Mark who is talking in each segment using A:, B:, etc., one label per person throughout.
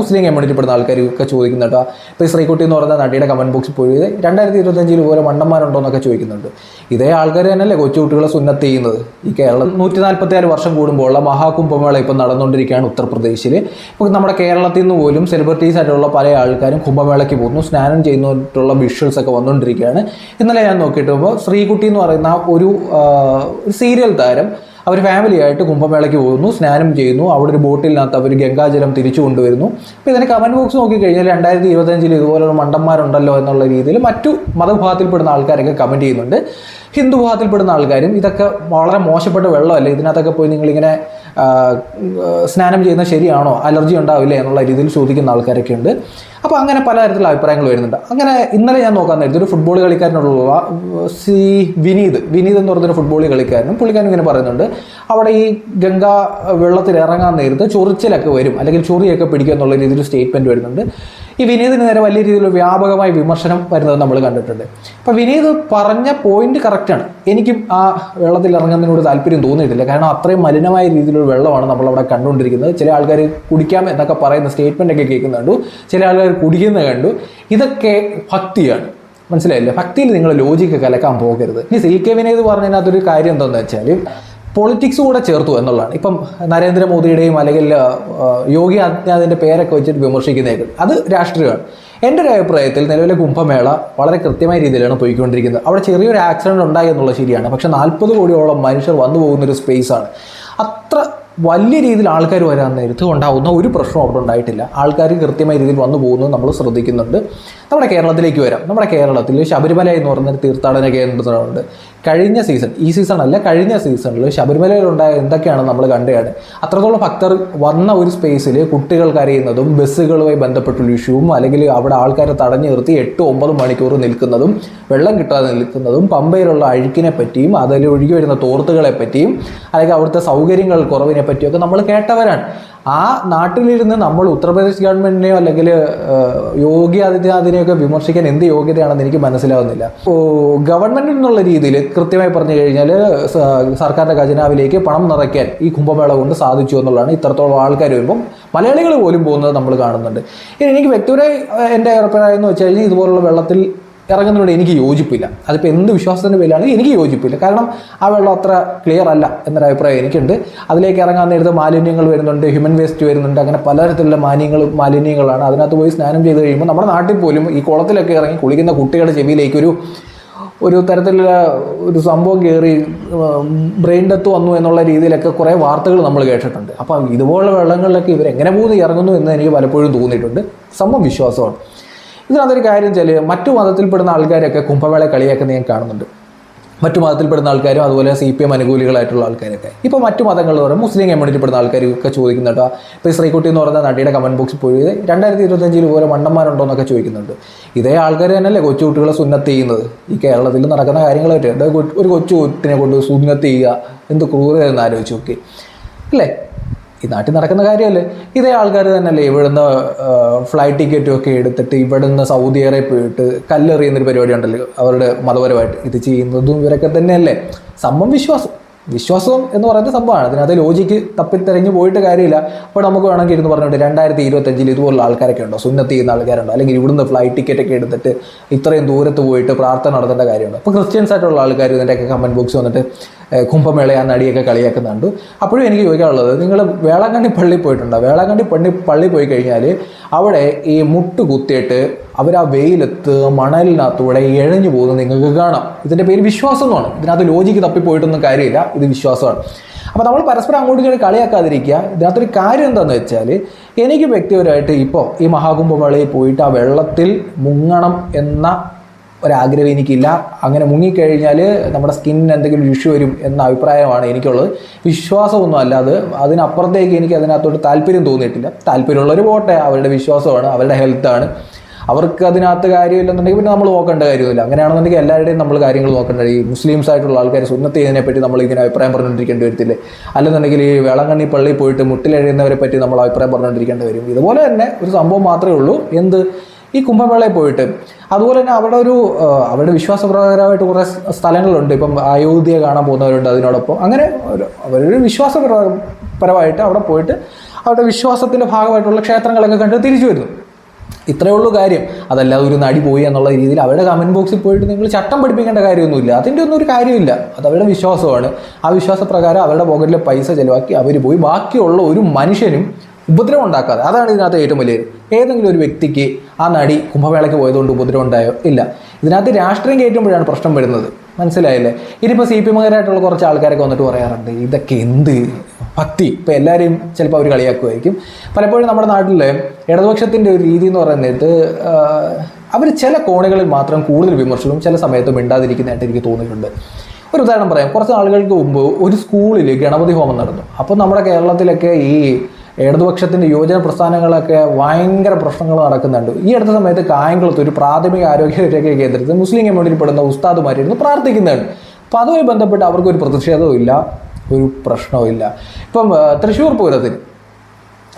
A: Muslim community പെടുന്ന ആൾക്കാരൊക്കെ ചോദിക്കുന്നുണ്ട്. ഇപ്പോൾ ശ്രീകുട്ടി എന്ന് പറയുന്ന നടിയുടെ കമന്റ് ബോക്സിൽ പോയി. രണ്ടായിരത്തി ഇരുപത്തഞ്ചിൽ പോലെ മണ്ടന്മാരുണ്ടോ എന്നൊക്കെ ചോദിക്കുന്നുണ്ട്. ഇതേ ആൾക്കാർ തന്നെയല്ലേ കൊച്ചുകുട്ടികളെ സുന്നത്ത് ചെയ്യുന്നത്. ഈ കേരളം നൂറ്റി നാൽപ്പത്തി ആറ് വർഷം കൂടുമ്പോൾ ഉള്ള മഹാകുംഭമേള ഇപ്പം നടന്നുകൊണ്ടിരിക്കുകയാണ് ഉത്തർപ്രദേശിൽ ഇപ്പോൾ നമ്മുടെ കേരളത്തിൽ നിന്ന് പോലും സെലിബ്രിറ്റീസ് ആയിട്ടുള്ള പല ആൾക്കാരും കുംഭമേളയ്ക്ക് പോകുന്നു. സ്നാനം ചെയ്യുന്നതായിട്ടുള്ള വിഷ്വൽസ് ഒക്കെ വന്നുകൊണ്ടിരിക്കുകയാണ്. ഇന്നലെ ഞാൻ നോക്കിയിട്ട് ശ്രീകുട്ടി എന്ന് പറയുന്ന ഒരു സീരിയൽ താരം അവർ ഫാമിലിയായിട്ട് കുംഭമേളയ്ക്ക് പോകുന്നു സ്നാനം ചെയ്യുന്നു അവിടെ ഒരു ബോട്ടിലിനകത്ത് അവർ ഗംഗാജലം തിരിച്ചു കൊണ്ടുവരുന്നു. അപ്പോൾ ഇതിനെ കമന്റ് ബോക്സ് നോക്കിക്കഴിഞ്ഞാൽ രണ്ടായിരത്തി ഇരുപത്തഞ്ചിൽ ഇതുപോലുള്ള മണ്ടന്മാരുണ്ടല്ലോ എന്നുള്ള രീതിയിൽ മറ്റു മതവിഭാഗത്തിൽപ്പെടുന്ന ആൾക്കാരൊക്കെ കമന്റ് ചെയ്യുന്നുണ്ട്. ഹിന്ദു വിഭാഗത്തിൽപ്പെടുന്ന ആൾക്കാരും ഇതൊക്കെ വളരെ മോശപ്പെട്ട വെള്ളമല്ലേ? ഇതിനകത്തൊക്കെ പോയി നിങ്ങളിങ്ങനെ സ്നാനം ചെയ്യുന്നത് ശരിയാണോ? അലർജി ഉണ്ടാവില്ലേ എന്നുള്ള രീതിയിൽ ചോദിക്കുന്ന ആൾക്കാരൊക്കെ ഉണ്ട്. അപ്പോൾ അങ്ങനെ പലതരത്തിലുള്ള അഭിപ്രായങ്ങൾ വരുന്നുണ്ട്. അങ്ങനെ ഇന്നലെ ഞാൻ നോക്കാൻ നേരത്തെ ഒരു ഫുട്ബോൾ കളിക്കാരനുള്ള സി വിനീത് വിനീത് എന്ന് പറഞ്ഞൊരു ഫുട്ബോൾ കളിക്കാരനും പുള്ളിക്കാരൻ ഇങ്ങനെ പറയുന്നുണ്ട്. അവിടെ ഈ ഗംഗ വെള്ളത്തിൽ ഇറങ്ങാൻ നേരത്ത് ചൊറിച്ചിലൊക്കെ വരും അല്ലെങ്കിൽ ചൊറിയൊക്കെ പിടിക്കുക എന്നുള്ള രീതിയിൽ സ്റ്റേറ്റ്മെന്റ് വരുന്നുണ്ട്. ഈ വിനീതിന് നേരെ വലിയ രീതിയിൽ വ്യാപകമായ വിമർശനം വരുന്നത് നമ്മൾ കണ്ടിട്ടുണ്ട്. അപ്പോൾ വിനീത് പറഞ്ഞ പോയിന്റ് കറക്റ്റാണ് എനിക്കും ആ വെള്ളത്തിൽ ഇറങ്ങുന്നതിനോട് താല്പര്യം തോന്നിയിട്ടില്ല. കാരണം അത്രയും മലിനമായ രീതിയിലുള്ള വെള്ളമാണ് നമ്മളവിടെ കണ്ടുകൊണ്ടിരിക്കുന്നത്. ചില ആൾക്കാർ കുടിക്കാം എന്നൊക്കെ പറയുന്ന സ്റ്റേറ്റ്മെന്റ് ഒക്കെ കേൾക്കുന്നുണ്ട് ചില ആൾക്കാർ കുടിക്കുന്നത് കണ്ടു. ഇതൊക്കെ ഭക്തിയാണ്. മനസ്സിലായില്ലേ? ഭക്തിയിൽ നിങ്ങൾ ലോജിക്ക് കലക്കാൻ പോകരുത്. ഇനി സി കെ വിനീത് പറഞ്ഞതിനകത്തൊരു കാര്യം എന്താണെന്ന് വെച്ചാൽ പൊളിറ്റിക്സ് കൂടെ ചേർത്തു എന്നുള്ളതാണ്. ഇപ്പം നരേന്ദ്രമോദിയുടെയും അല്ലെങ്കിൽ യോഗി ആദിത്യനാഥിന്റെ പേരൊക്കെ വെച്ചിട്ട് വിമർശിക്കുന്നേക്ക് അത് രാഷ്ട്രീയമാണ്. എന്റെ ഒരു അഭിപ്രായത്തിൽ നിലവിലെ കുംഭമേള വളരെ കൃത്യമായ രീതിയിലാണ് പോയിക്കൊണ്ടിരിക്കുന്നത്. അവിടെ ചെറിയൊരു ആക്സിഡന്റ് ഉണ്ടായി എന്നുള്ളത് ശരിയാണ്. പക്ഷേ നാൽപ്പത് കോടിയോളം മനുഷ്യർ വന്നു പോകുന്നൊരു സ്പേസാണ് അത്ര വലിയ രീതിയിൽ ആൾക്കാർ വരാൻ നേരത്ത് ഉണ്ടാവുന്ന ഒരു പ്രശ്നം അവിടെ ഉണ്ടായിട്ടില്ല. ആൾക്കാർ കൃത്യമായ രീതിയിൽ വന്നു പോകുന്നത് നമ്മൾ ശ്രദ്ധിക്കുന്നുണ്ട്. നമ്മുടെ കേരളത്തിലേക്ക് വരാം. നമ്മുടെ കേരളത്തിൽ ശബരിമല എന്ന് പറയുന്ന ഒരു തീർത്ഥാടന കേന്ദ്രമുണ്ട്. കഴിഞ്ഞ സീസൺ ഈ സീസൺ അല്ല കഴിഞ്ഞ സീസണിൽ ശബരിമലയിലുണ്ടായ എന്തൊക്കെയാണ് നമ്മൾ കണ്ടതാണ് അത്രത്തോളം ഭക്തർ വന്ന ഒരു സ്പേസിൽ കുട്ടികൾ കരയുന്നതും ബസ്സുകളുമായി ബന്ധപ്പെട്ടുള്ള ഇഷ്യൂവും അല്ലെങ്കിൽ അവിടെ ആൾക്കാരെ തടഞ്ഞു നിർത്തി എട്ട് ഒമ്പത് മണിക്കൂർ നിൽക്കുന്നതും വെള്ളം കിട്ടാതെ നിൽക്കുന്നതും പമ്പയിലുള്ള അഴുക്കിനെ പറ്റിയും അതിൽ ഒഴുകി വരുന്ന തോർത്തുകളെ പറ്റിയും അല്ലെങ്കിൽ അവിടുത്തെ സൗകര്യങ്ങൾ കുറവിനെ പറ്റിയൊക്കെ നമ്മൾ കേട്ടവരാണ്. ആ നാട്ടിലിരുന്ന് നമ്മൾ ഉത്തർപ്രദേശ് ഗവൺമെന്റിനെയോ അല്ലെങ്കിൽ യോഗി ആദിത്യനാഥിനെയൊക്കെ വിമർശിക്കാൻ എന്ത് യോഗ്യതയാണെന്ന് എനിക്ക് മനസ്സിലാവുന്നില്ല. ഗവൺമെന്റിൽ നിന്നുള്ള രീതിയിൽ കൃത്യമായി പറഞ്ഞു കഴിഞ്ഞാൽ സർക്കാരിന്റെ ഖജനാവിലേക്ക് പണം നിറയ്ക്കാൻ ഈ കുംഭമേള കൊണ്ട് സാധിച്ചു എന്നുള്ളതാണ് ഇത്രത്തോളം ആൾക്കാർ വരുമ്പം മലയാളികൾ പോലും പോകുന്നത് നമ്മൾ കാണുന്നുണ്ട്. ഇനി എനിക്ക് വ്യക്തിപരമായി എന്റെ അഭിപ്രായം എന്ന് വെച്ച് കഴിഞ്ഞാൽ ഇതുപോലുള്ള വെള്ളത്തിൽ ഇറങ്ങുന്നതിനോട് എനിക്ക് യോജിപ്പില്ല. അതിപ്പോൾ എന്ത് വിശ്വാസത്തിന്റെ പേരിലാണ് എനിക്ക് യോജിപ്പില്ല. കാരണം ആ വെള്ളം അത്ര ക്ലിയർ അല്ല എന്നൊരു അഭിപ്രായം എനിക്കുണ്ട്. അതിലേക്ക് ഇറങ്ങാൻ നേരത്ത് മാലിന്യങ്ങൾ വരുന്നുണ്ട് ഹ്യൂമൻ വേസ്റ്റ് വരുന്നുണ്ട് അങ്ങനെ പലതരത്തിലുള്ള മാലിന്യങ്ങളും മാലിന്യങ്ങളാണ്. അതിനകത്ത് പോയി സ്നാനം ചെയ്ത് കഴിയുമ്പോൾ നമ്മുടെ നാട്ടിൽ പോലും ഈ കുളത്തിലൊക്കെ ഇറങ്ങി കുളിക്കുന്ന കുട്ടികളുടെ ചെവിയിലേക്ക് ഒരു ഒരു തരത്തിലുള്ള ഒരു സംഭവം കയറി ബ്രെയിൻ ഡെത്ത് വന്നു എന്നുള്ള രീതിയിലൊക്കെ കുറേ വാർത്തകൾ നമ്മൾ കേട്ടിട്ടുണ്ട്. അപ്പം ഇതുപോലുള്ള വെള്ളങ്ങളിലൊക്കെ ഇവരെങ്ങനെ പോകുന്നു ഇറങ്ങുന്നു എന്ന് എനിക്ക് പലപ്പോഴും തോന്നിയിട്ടുണ്ട്. സംഭവം വിശ്വാസമാണ്. ഇതിനകത്തൊരു കാര്യം വെച്ചാൽ മറ്റു മതത്തിൽപ്പെടുന്ന ആൾക്കാരൊക്കെ കുംഭമേള കളിയാക്കുന്ന ഞാൻ കാണുന്നുണ്ട്. മറ്റു മതത്തിൽപ്പെടുന്ന ആൾക്കാരും അതുപോലെ സി പി എം അനുകൂലികളായിട്ടുള്ള ആൾക്കാരൊക്കെ. ഇപ്പോൾ മറ്റു മതങ്ങൾ പറയുമ്പോൾ മുസ്ലിം കമ്മ്യൂണിറ്റിപ്പെടുന്ന ആൾക്കാർ ഒക്കെ ചോദിക്കുന്നുണ്ട് ഇപ്പോൾ ശ്രീകുട്ടി എന്ന് പറയുന്ന നടിയുടെ കമന്റ് ബോക്സിൽ പോയി. രണ്ടായിരത്തി ഇരുപത്തഞ്ചിൽ പോലെ മണ്ടന്മാരുണ്ടോ എന്നൊക്കെ ചോദിക്കുന്നുണ്ട്. ഇതേ ആൾക്കാർ തന്നെയല്ലേ കൊച്ചു കുട്ടികളെ സുന്നത്ത് ചെയ്യുന്നത്? ഈ കേരളത്തിൽ നടക്കുന്ന കാര്യങ്ങളായിട്ട് എന്താ ഒരു കൊച്ചു കുട്ടിനെ കൊണ്ട് സുന്നത്ത് ചെയ്യുക. എന്ത് ക്രൂരത എന്ന് ആലോചിച്ച് നോക്കി. അല്ലേ? ഈ നാട്ടിൽ നടക്കുന്ന കാര്യമല്ലേ? ഇതേ ആൾക്കാർ തന്നെയല്ലേ ഇവിടുന്ന് ഫ്ലൈറ്റ് ടിക്കറ്റും ഒക്കെ എടുത്തിട്ട് ഇവിടുന്ന് സൗദി അറേബ്യ പോയിട്ട് കല്ലെറിയുന്നൊരു പരിപാടി ഉണ്ടല്ലോ അവരുടെ മതപരമായിട്ട് ഇത് ചെയ്യുന്നതും ഇവരൊക്കെ തന്നെയല്ലേ? സംഭവം വിശ്വാസം. വിശ്വാസം എന്ന് പറയുന്ന സംഭവമാണ്. അതിനകത്ത് ലോജിക്ക് തപ്പിത്തെരഞ്ഞ് പോയിട്ട് കാര്യമില്ല. അപ്പോൾ നമുക്ക് വേണമെങ്കിൽ ഇരുന്ന് പറഞ്ഞിട്ട് രണ്ടായിരത്തി ഇരുപത്തഞ്ചിൽ ഇതുപോലുള്ള ആൾക്കാരൊക്കെ ഉണ്ടോ? സുന്നത്ത് ചെയ്യുന്ന ആൾക്കാരുണ്ടോ? അല്ലെങ്കിൽ ഇവിടുന്ന് ഫ്ലൈറ്റ് ടിക്കറ്റ് ഒക്കെ എടുത്തിട്ട് ഇത്രയും ദൂരത്ത് പോയിട്ട് പ്രാർത്ഥന നടത്തേണ്ട കാര്യമുണ്ട്? അപ്പോൾ ക്രിസ്ത്യൻസ് ആയിട്ടുള്ള ആൾക്കാർ ഇതിന്റെയൊക്കെ കമന്റ് ബോക്സ് വന്നിട്ട് കുംഭമേള ആ നടിയൊക്കെ കളിയാക്കുന്നുണ്ട്. അപ്പോഴും എനിക്ക് ചോദിക്കാനുള്ളത് നിങ്ങൾ വേളാങ്കണ്ണി പള്ളി പോയിട്ടുണ്ടോ? വേളാങ്കണ്ണി പള്ളി പള്ളി പോയി കഴിഞ്ഞാൽ അവിടെ ഈ മുട്ട് കുത്തിയിട്ട് അവർ ആ വെയിലത്ത് മണലിനകത്തൂടെ ഇഴഞ്ഞു പോകുന്നത് നിങ്ങൾക്ക് കാണാം. ഇതിന്റെ പേര് വിശ്വാസം എന്നാണ് ഇതിനകത്ത് ലോജിക്ക് തപ്പിപ്പോയിട്ടൊന്നും കാര്യമില്ല. ഇത് വിശ്വാസമാണ്. അപ്പോൾ നമ്മൾ പരസ്പരം അങ്ങോട്ട് കയറി കളിയാക്കാതിരിക്കുക. ഇതിനകത്തൊരു കാര്യം എന്താണെന്ന് വെച്ചാൽ എനിക്ക് വ്യക്തിപരമായിട്ട് ഇപ്പോൾ ഈ മഹാകുംഭമേളയിൽ പോയിട്ട് ആ വെള്ളത്തിൽ മുങ്ങണം എന്ന ഒരാഗ്രഹം എനിക്കില്ല. അങ്ങനെ മുങ്ങിക്കഴിഞ്ഞാൽ നമ്മുടെ സ്കിന്നിന് എന്തെങ്കിലും ഇഷ്യൂ വരും എന്ന അഭിപ്രായമാണ് എനിക്കുള്ളത്. വിശ്വാസമൊന്നും അല്ലാതെ അത് അതിനപ്പുറത്തേക്ക് എനിക്ക് അതിനകത്തോട്ട് താല്പര്യം തോന്നിയിട്ടില്ല. താല്പര്യമുള്ളവർ പോട്ടെ അവരുടെ വിശ്വാസമാണ് അവരുടെ ഹെൽത്താണ് അവർക്ക് അതിനകത്ത് കാര്യമില്ലെന്നുണ്ടെങ്കിൽ പിന്നെ നമ്മൾ നോക്കേണ്ട കാര്യമില്ല. അങ്ങനെയാണെന്നുണ്ടെങ്കിൽ എല്ലാവരുടെയും നമ്മൾ കാര്യങ്ങൾ നോക്കേണ്ട ഈ മുസ്ലിംസ് ആയിട്ടുള്ള ആൾക്കാർ സുന്നത്ത് ചെയ്യുന്നതിനെ പറ്റി നമ്മൾ ഇങ്ങനെ അഭിപ്രായം പറഞ്ഞുകൊണ്ടിരിക്കേണ്ടി വരത്തില്ലേ? അല്ലെന്നുണ്ടെങ്കിൽ ഈ വേളങ്കണ്ണി പള്ളി പോയിട്ട് മുട്ടിലെഴുതുന്നവരെ പറ്റി നമ്മൾ അഭിപ്രായം പറഞ്ഞുകൊണ്ടിരിക്കേണ്ടി വരും. ഇതുപോലെ തന്നെ ഒരു സംഭവം മാത്രമേ ഉള്ളൂ. എന്ത്? ഈ കുംഭമേളയിൽ പോയിട്ട്. അതുപോലെ തന്നെ അവിടെ ഒരു അവരുടെ വിശ്വാസപ്രകാരമായിട്ട് കുറേ സ്ഥലങ്ങളുണ്ട്. ഇപ്പം അയോധ്യ കാണാൻ പോകുന്നവരുണ്ട് അതിനോടൊപ്പം. അങ്ങനെ അവരൊരു വിശ്വാസപരമായിട്ട് അവിടെ പോയിട്ട് അവരുടെ വിശ്വാസത്തിന്റെ ഭാഗമായിട്ടുള്ള ക്ഷേത്രങ്ങളൊക്കെ കണ്ട് തിരിച്ചു വരുന്നു. ഇത്രയേ ഉള്ളൂ കാര്യം. അതല്ലാതെ ഒരു നടി പോയി എന്നുള്ള രീതിയിൽ അവരുടെ കമന്റ് ബോക്സിൽ പോയിട്ട് നിങ്ങൾ ചട്ടം പഠിപ്പിക്കേണ്ട കാര്യമൊന്നുമില്ല. അതിന്റെ ഒന്നും ഒരു കാര്യമില്ല. അത് അവരുടെ വിശ്വാസമാണ്. ആ വിശ്വാസപ്രകാരം അവരുടെ പോക്കറ്റിലെ പൈസ ചിലവാക്കി അവർ പോയി. ബാക്കിയുള്ള ഒരു മനുഷ്യനും ഉപദ്രവം ഉണ്ടാക്കാതെ. അതാണ് ഇതിനകത്ത് ഏറ്റവും വലിയ ഏതെങ്കിലും ഒരു വ്യക്തിക്ക് ആ നടി കുംഭമേളയ്ക്ക് പോയതുകൊണ്ട് ഉപദ്രവം ഉണ്ടായോ? ഇല്ല. ഇതിനകത്ത് രാഷ്ട്രീയം കയറ്റുമ്പോഴാണ് പ്രശ്നം വരുന്നത്. മനസ്സിലായില്ലേ? ഇനിയിപ്പോൾ സി പി എമ്മുകാരായിട്ടുള്ള കുറച്ച് ആൾക്കാരൊക്കെ വന്നിട്ട് പറയാറുണ്ട് ഇതൊക്കെ എന്ത് ഭക്തി ഇപ്പോൾ എല്ലാവരെയും ചിലപ്പോൾ അവർ കളിയാക്കുമായിരിക്കും പലപ്പോഴും നമ്മുടെ നാട്ടിൽ ഇടതുപക്ഷത്തിന്റെ ഒരു രീതി എന്ന് പറയുന്നത് അവർ ചില കോണുകളിൽ മാത്രം കൂടുതൽ വിമർശനവും ചില സമയത്ത് മിണ്ടാതിരിക്കുന്നതായിട്ട് എനിക്ക് തോന്നിയിട്ടുണ്ട്. ഒരു ഉദാഹരണം പറയാം കുറച്ച് ആളുകൾക്ക് മുമ്പ് ഒരു സ്കൂളിൽ ഗണപതി ഹോമം നടന്നു. അപ്പോൾ നമ്മുടെ കേരളത്തിലൊക്കെ ഈ ഇടതുപക്ഷത്തിന്റെ യുവജന പ്രസ്ഥാനങ്ങളൊക്കെ ഭയങ്കര പ്രശ്നങ്ങൾ നടക്കുന്നുണ്ട്. ഈ അടുത്ത സമയത്ത് കായംകുളത്ത് ഒരു പ്രാഥമിക ആരോഗ്യ കേന്ദ്രത്തിൽ മുസ്ലിം കമ്മ്യൂണിറ്റിയിൽ പെടുന്ന ഉസ്താദുമാരിരുന്ന് പ്രാർത്ഥിക്കുന്നുണ്ട് അപ്പോൾ അതുമായി ബന്ധപ്പെട്ട് അവർക്കൊരു പ്രതിഷേധവും ഇല്ല ഒരു പ്രശ്നവും ഇല്ല. ഇപ്പം തൃശ്ശൂർ പൂരത്തിന്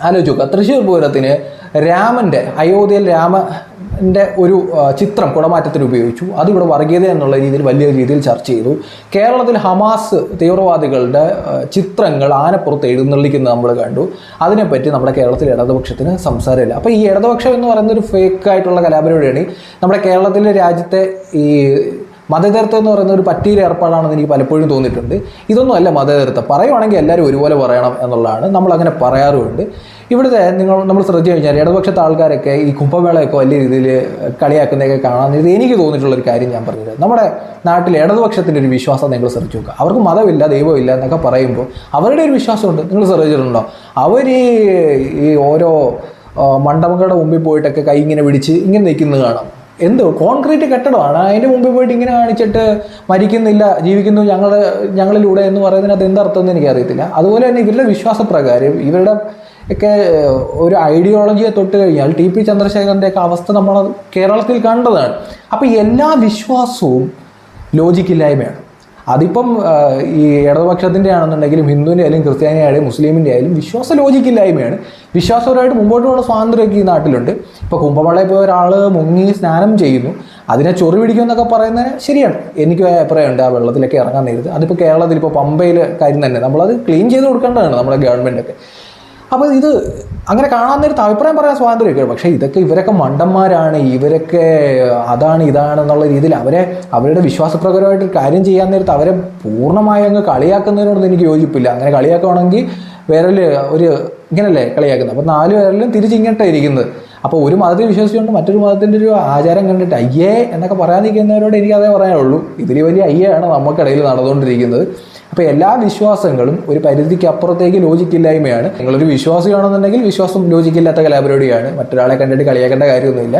A: ആലോചിച്ച് നോക്കുക തൃശ്ശൂർ പൂരത്തിന് രാമന്റെ അയോധ്യയിൽ രാമന്റെ ഒരു ചിത്രം കുടമാറ്റത്തിന് ഉപയോഗിച്ചു. അതിവിടെ വർഗീയത എന്നുള്ള രീതിയിൽ വലിയ രീതിയിൽ ചർച്ച ചെയ്തു. കേരളത്തിൽ ഹമാസ് തീവ്രവാദികളുടെ ചിത്രങ്ങൾ ആനപ്പുറത്ത് എഴുന്നള്ളിക്കുന്നത് നമ്മൾ കണ്ടു. അതിനെപ്പറ്റി നമ്മുടെ കേരളത്തിൽ ഇടതുപക്ഷത്തിന് സംസാരമില്ല. അപ്പോൾ ഈ ഇടതുപക്ഷം എന്ന് പറയുന്ന ഒരു ഫേക്ക് ആയിട്ടുള്ള കലാപരിപാടിയാണ് നമ്മുടെ കേരളത്തിലെ രാജ്യത്തെ ഈ മതതീർത്ഥം എന്ന് പറയുന്ന ഒരു പറ്റിയിൽ ഏർപ്പാടാണെന്ന് എനിക്ക് പലപ്പോഴും തോന്നിയിട്ടുണ്ട്. ഇതൊന്നും അല്ല മതതീർത്ഥം പറയുവാണെങ്കിൽ എല്ലാവരും ഒരുപോലെ പറയണം എന്നുള്ളതാണ് നമ്മളങ്ങനെ പറയാറുമുണ്ട്. ഇവിടുത്തെ നിങ്ങൾ നമ്മൾ ശ്രദ്ധിച്ചു കഴിഞ്ഞാൽ ഇടതുപക്ഷത്തെ ആൾക്കാരൊക്കെ ഈ കുംഭമേളയൊക്കെ വലിയ രീതിയിൽ കളിയാക്കുന്നതൊക്കെ കാണാൻ എനിക്ക് തോന്നിയിട്ടുള്ള ഒരു കാര്യം ഞാൻ പറഞ്ഞത് നമ്മുടെ നാട്ടിൽ ഇടതുപക്ഷത്തിന്റെ ഒരു വിശ്വാസം നിങ്ങൾ ശ്രദ്ധിച്ചു നോക്കുക. അവർക്ക് മതമില്ല ദൈവമില്ല എന്നൊക്കെ പറയുമ്പോൾ അവരുടെ ഒരു വിശ്വാസമുണ്ട്. നിങ്ങൾ ശ്രദ്ധിച്ചിട്ടുണ്ടോ? അവർ ഈ ഈ ഓരോ മണ്ഡപങ്ങളുടെ മുമ്പിൽ പോയിട്ടൊക്കെ കൈ ഇങ്ങനെ പിടിച്ച് ഇങ്ങനെ നിൽക്കുന്നത് കാണാം. എന്തോ കോൺക്രീറ്റ് കെട്ടിടമാണ്. അതിന്റെ മുമ്പിൽ പോയിട്ട് ഇങ്ങനെ കാണിച്ചിട്ട് മരിക്കുന്നില്ല ജീവിക്കുന്നു ഞങ്ങൾ ഞങ്ങളിലൂടെ എന്ന് പറയുന്നതിനകത്ത് എന്തർത്ഥം എന്ന് എനിക്കറിയത്തില്ല. അതുപോലെ തന്നെ ഇവരുടെ വിശ്വാസപ്രകാരം ഇവരുടെ ഒക്കെ ഒരു ഐഡിയോളജിയെ തൊട്ട് കഴിഞ്ഞാൽ ടി പി ചന്ദ്രശേഖരന്റെ ഒക്കെ അവസ്ഥ നമ്മൾ കേരളത്തിൽ കണ്ടതാണ്. അപ്പോൾ എല്ലാ വിശ്വാസവും ലോജിക്കില്ലായ്മയാണ്. അതിപ്പം ഈ ഇടതുപക്ഷത്തിന്റെ ആണെന്നുണ്ടെങ്കിലും ഹിന്ദുവിന്റെ ആയാലും ക്രിസ്ത്യാനി ആയാലും മുസ്ലിമിന്റെ ആയാലും വിശ്വാസ ലോജിക്കില്ലായ്മയാണ്. വിശ്വാസപരമായിട്ട് മുമ്പോട്ടുള്ള സ്വാതന്ത്ര്യമൊക്കെ ഈ നാട്ടിലുണ്ട്. ഇപ്പോൾ കുംഭമേളയിൽ പോയ ഒരാൾ മുങ്ങി സ്നാനം ചെയ്യുന്നു. അതിനെ ചൊറി പിടിക്കുമെന്നൊക്കെ പറയുന്നത് ശരിയാണ്. എനിക്ക് അഭിപ്രായമുണ്ട്. ആ വെള്ളത്തിലൊക്കെ ഇറങ്ങാൻ നേരത്ത്. അതിപ്പോൾ കേരളത്തിൽ ഇപ്പോൾ പമ്പയിൽ കാര്യം തന്നെ. നമ്മളത് ക്ലീൻ ചെയ്ത് കൊടുക്കേണ്ടതാണ് നമ്മുടെ ഗവൺമെന്റൊക്കെ അപ്പോൾ ഇത് അങ്ങനെ കാണാൻ നേരത്ത് അഭിപ്രായം പറയാൻ സ്വാതന്ത്ര്യമൊക്കെ പക്ഷേ ഇതൊക്കെ ഇവരൊക്കെ മണ്ടന്മാരാണ്. ഇവരൊക്കെ അതാണ് ഇതാണ് എന്നുള്ള രീതിയിൽ അവരെ അവരുടെ വിശ്വാസപ്രകാരമായിട്ട് കാര്യം ചെയ്യാൻ നേരത്ത് അവരെ പൂർണമായി അങ്ങ് കളിയാക്കുന്നതിനോടൊന്നും എനിക്ക് യോജിപ്പില്ല. അങ്ങനെ കളിയാക്കുകയാണെങ്കിൽ വിരൽ ഒരു ഇങ്ങനല്ലേ കളിയാക്കുന്നത്? അപ്പോൾ നാല് വിരലും തിരിച്ചിങ്ങോട്ടാണ് ഇരിക്കുന്നത്. അപ്പോൾ ഒരു മതത്തിൽ വിശ്വസിച്ചുകൊണ്ട് മറ്റൊരു മതത്തിന്റെ ഒരു ആചാരം കണ്ടിട്ട് അയ്യേ എന്നൊക്കെ പറയാതിരിക്കുന്നവരോട് എനിക്ക് അതേ പറയാനുള്ളൂ. ഇതിൽ വലിയ അയ്യാണ് നമുക്കിടയിൽ നടന്നുകൊണ്ടിരിക്കുന്നത്. അപ്പോൾ എല്ലാ വിശ്വാസങ്ങളും ഒരു പരിധിക്ക് അപ്പുറത്തേക്ക് ലോജിക്കില്ലായ്മയാണ്. നിങ്ങളൊരു വിശ്വാസിയാണെന്നുണ്ടെങ്കിൽ വിശ്വാസം ലോജിക്കില്ലാത്ത കലാപരിപാടിയാണ്. മറ്റൊരാളെ കണ്ടിട്ട് കളിയാക്കേണ്ട കാര്യമൊന്നുമില്ല.